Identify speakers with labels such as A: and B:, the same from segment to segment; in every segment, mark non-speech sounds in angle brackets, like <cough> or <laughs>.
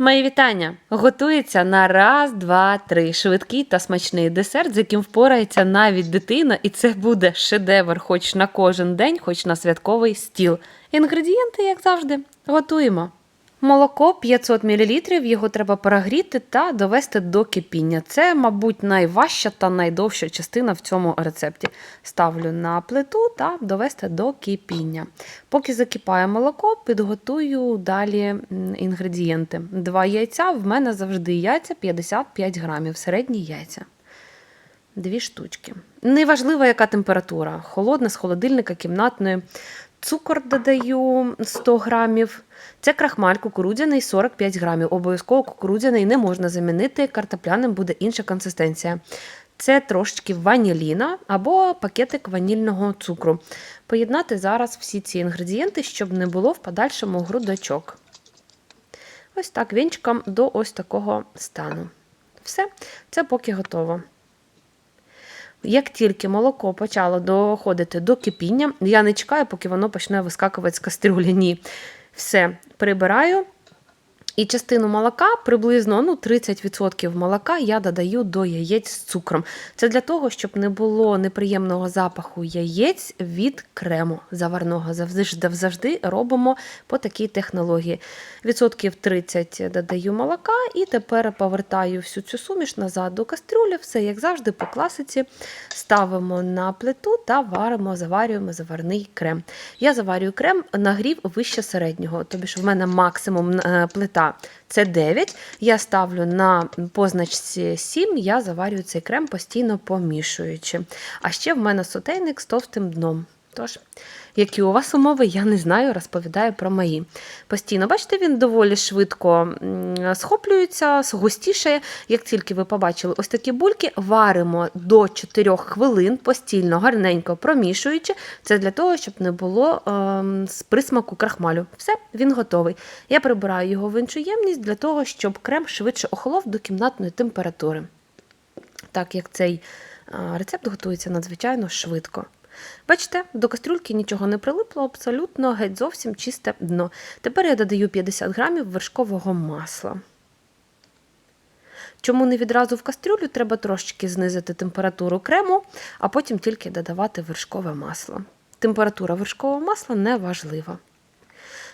A: Мої вітання! Готується на раз, два, три. Швидкий та смачний десерт, з яким впорається навіть дитина, і це буде шедевр, хоч на кожен день, хоч на святковий стіл. Інгредієнти, як завжди, готуємо. Молоко 500 мл, його треба перегріти та довести до кипіння. Це, мабуть, найважча та найдовша частина в цьому рецепті. Ставлю на плиту та довести до кипіння. Поки закипає молоко, підготую далі інгредієнти. Два яйця, в мене завжди яйця 55 грамів, середні яйця. Дві штучки. Неважливо, яка температура. Холодна з холодильника кімнатної. Цукор додаю 100 грамів. Це крахмаль кукурудзяний 45 грамів. Обов'язково кукурудзяний не можна замінити, картопляним буде інша консистенція. Це трошечки ваніліна або пакетик ванільного цукру. Поєднати зараз всі ці інгредієнти, щоб не було в подальшому грудочок. Ось так вінчиком до ось такого стану. Все, це поки готово. Як тільки молоко почало доходити до кипіння, я не чекаю, поки воно почне вискакувати з кастрюлі. Ні. Все, прибираю. І частину молока, приблизно ну 30% молока, я додаю до яєць з цукром. Це для того, щоб не було неприємного запаху яєць від крему заварного. Завжди завжди робимо по такій технології. Відсотків 30 додаю молока, і тепер повертаю всю цю суміш назад до кастрюлі. Все, як завжди, по класиці ставимо на плиту та варимо, заварюємо заварний крем. Я заварюю крем, нагрів вище середнього, тобто в мене максимум е, плита це 9. Я ставлю на позначці 7, я заварюю цей крем постійно помішуючи. А ще в мене сотейник з товстим дном. Тож, які у вас умови, я не знаю, розповідаю про мої. Постійно, бачите, він доволі швидко схоплюється, густіше. Як тільки ви побачили ось такі бульки, варимо до 4 хвилин постійно, гарненько промішуючи. Це для того, щоб не було з присмаку крахмалю. Все, він готовий. Я прибираю його в іншу ємність для того, щоб крем швидше охолов до кімнатної температури. Так як цей рецепт готується надзвичайно швидко. Бачите, до кастрюльки нічого не прилипло, абсолютно геть зовсім чисте дно. Тепер я додаю 50 грамів вершкового масла. Чому не відразу в кастрюлю, треба трошечки знизити температуру крему, а потім тільки додавати вершкове масло. Температура вершкового масла не важлива.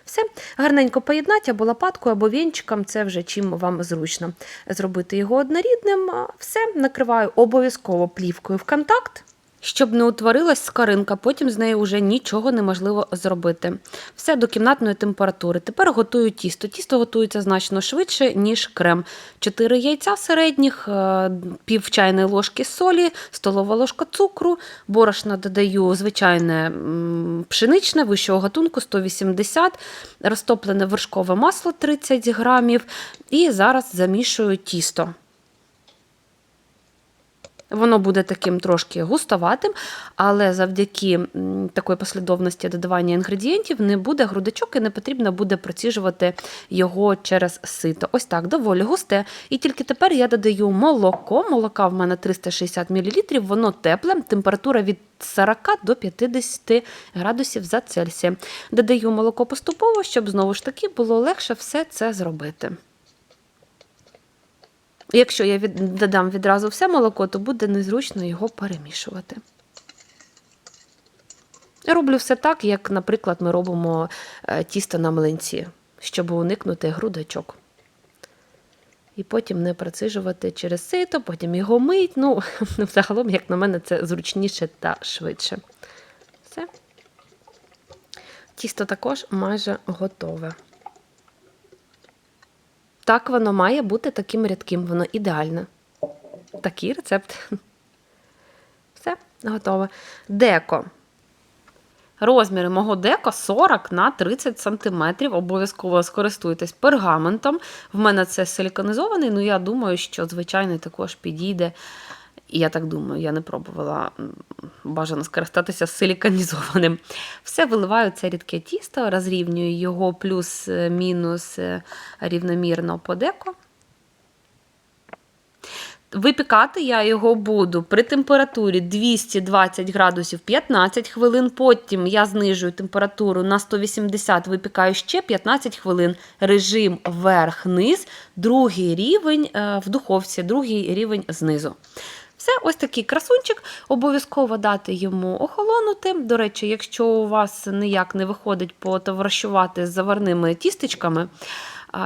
A: Все, гарненько поєднати або лопаткою, або вінчиком, це вже чим вам зручно. Зробити його однорідним. Все, накриваю обов'язково плівкою в контакт щоб не утворилась скаринка, потім з нею вже нічого неможливо зробити. Все до кімнатної температури. Тепер готую тісто. Тісто готується значно швидше, ніж крем. 4 яйця середніх, е, пів чайної ложки солі, столова ложка цукру, борошна додаю звичайне пшеничне вищого гатунку 180 розтоплене вершкове масло 30 грамів. І зараз замішую тісто. Воно буде таким трошки густоватим, але завдяки такої послідовності додавання інгредієнтів не буде грудочок і не потрібно буде проціжувати його через сито. Ось так, доволі густе. І тільки тепер я додаю молоко. Молока в мене 360 мл, воно тепле, температура від 40 до 50 градусів за Цельсієм. Додаю молоко поступово, щоб знову ж таки було легше все це зробити. Якщо я додам відразу все молоко, то буде незручно його перемішувати. роблю все так, як, наприклад, ми робимо е, тісто на млинці, щоб уникнути грудочок. І потім не процижувати через сито, потім його мить. Ну, <laughs> загалом, як на мене, це зручніше та швидше. Все. Тісто також майже готове. Так воно має бути таким рідким, воно ідеальне. Такий рецепт. Все, готове. Деко. Розміри мого деко 40 на 30 см. Обов'язково скористуйтесь пергаментом. В мене це силіконізований, ну я думаю, що звичайний також підійде. І я так думаю, я не пробувала бажано скористатися силіканізованим. Все виливаю це рідке тісто, розрівнюю його плюс-мінус е, рівномірно по деко. Випікати я його буду при температурі 220 градусів 15 хвилин. Потім я знижую температуру на 180, випікаю ще 15 хвилин. Режим верх-низ, другий рівень е, в духовці, другий рівень знизу. Все, ось такий красунчик. Обов'язково дати йому охолонути. До речі, якщо у вас ніяк не виходить потоваришувати з заварними тістечками,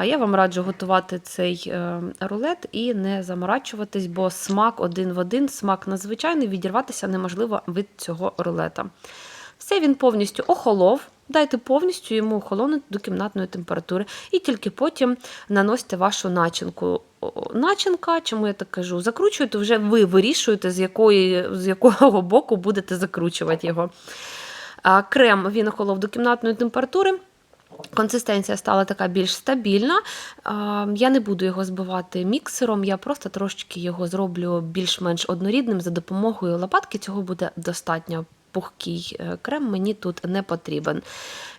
A: я вам раджу готувати цей е, рулет і не заморачуватись, бо смак один в один, смак надзвичайний, відірватися неможливо від цього рулета. Все він повністю охолов. Дайте повністю йому охолонути до кімнатної температури, і тільки потім наносите вашу начинку. Начинка, чому я так кажу, закручуєте, вже ви вирішуєте, з, якої, з якого <laughs> боку будете закручувати його. Крем він охолов до кімнатної температури. Консистенція стала така більш стабільна. Я не буду його збивати міксером, я просто трошечки його зроблю більш-менш однорідним за допомогою лопатки. Цього буде достатньо. Пухкий е, крем мені тут не потрібен.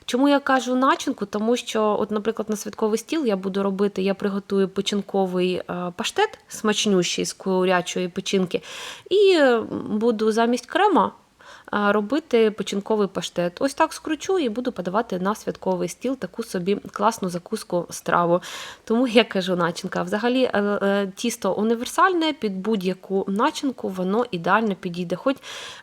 A: Чому я кажу начинку? Тому що, от, наприклад, на святковий стіл я буду робити, я приготую печінковий е, паштет, смачнющий з курячої печінки, і буду замість крема робити печінковий паштет. Ось так скручу і буду подавати на святковий стіл таку собі класну закуску страву. Тому я кажу начинка. Взагалі е, е, тісто універсальне, під будь-яку начинку воно ідеально підійде. Хоч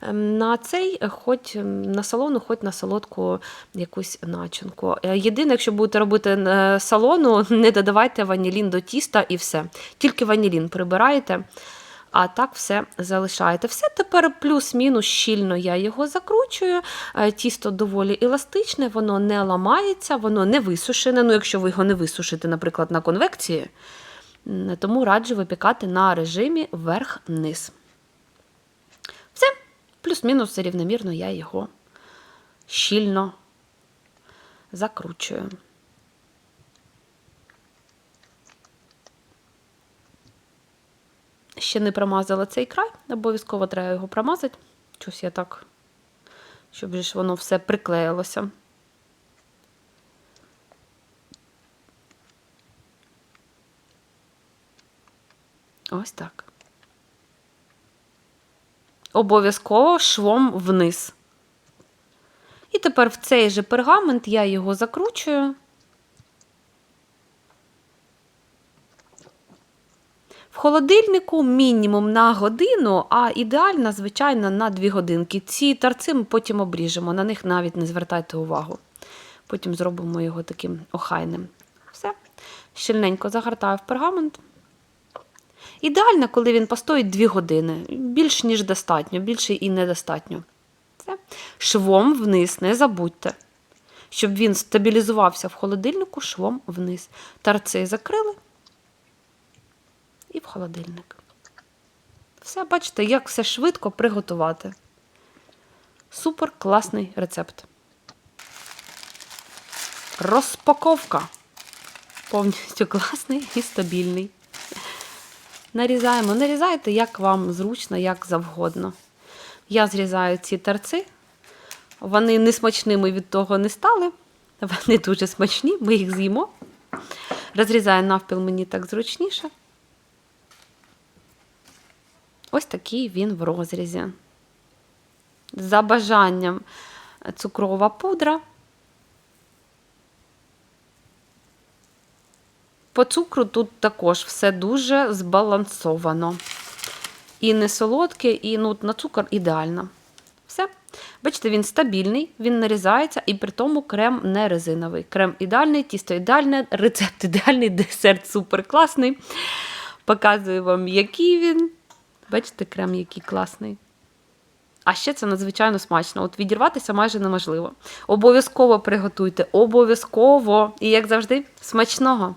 A: ем, на цей, хоч ем, на салону, хоч на солодку якусь начинку. Е, Єдине, якщо будете робити салону, <laughs> не додавайте ванілін до тіста і все. Тільки ванілін прибираєте. А так все залишаєте. Все тепер плюс-мінус щільно я його закручую. Е, Тісто доволі еластичне, воно не ламається, воно не висушене. Ну, якщо ви його не висушите, наприклад, на конвекції, тому раджу випікати на режимі верх-низ. Все, плюс-мінус рівномірно я його щільно закручую. Ще не промазала цей край, обов'язково треба його промазати. Щось я так, щоб ж воно все приклеїлося. Ось так. Обов'язково швом вниз. І тепер в цей же пергамент я його закручую. Холодильнику мінімум на годину, а ідеально, звичайно, на 2 годинки. Ці тарци ми потім обріжемо, на них навіть не звертайте увагу. Потім зробимо його таким охайним. Все. Щільненько загортаю в пергамент. Ідеально, коли він постоїть 2 години. Більш ніж достатньо, більше і недостатньо. Все. Швом вниз, не забудьте. Щоб він стабілізувався в холодильнику, швом вниз. Тарци закрили і в холодильник. Все, бачите, як все швидко приготувати. Супер класний рецепт. Розпаковка. Повністю класний і стабільний. Нарізаємо. Нарізайте, як вам зручно, як завгодно. Я зрізаю ці тарци. Вони не смачними від того не стали. Вони дуже смачні, ми їх з'їмо. Розрізаю навпіл мені так зручніше. Ось такий він в розрізі. За бажанням цукрова пудра. По цукру тут також все дуже збалансовано. І не солодке, і ну, на цукор ідеально. Все. Бачите, він стабільний, він нарізається, і при тому крем не резиновий. Крем ідеальний, тісто ідеальне, рецепт ідеальний, <laughs> десерт супер класний. Показую вам, який він. Бачите, крем який класний. А ще це надзвичайно смачно. От відірватися майже неможливо. Обов'язково приготуйте, обов'язково. І як завжди, смачного!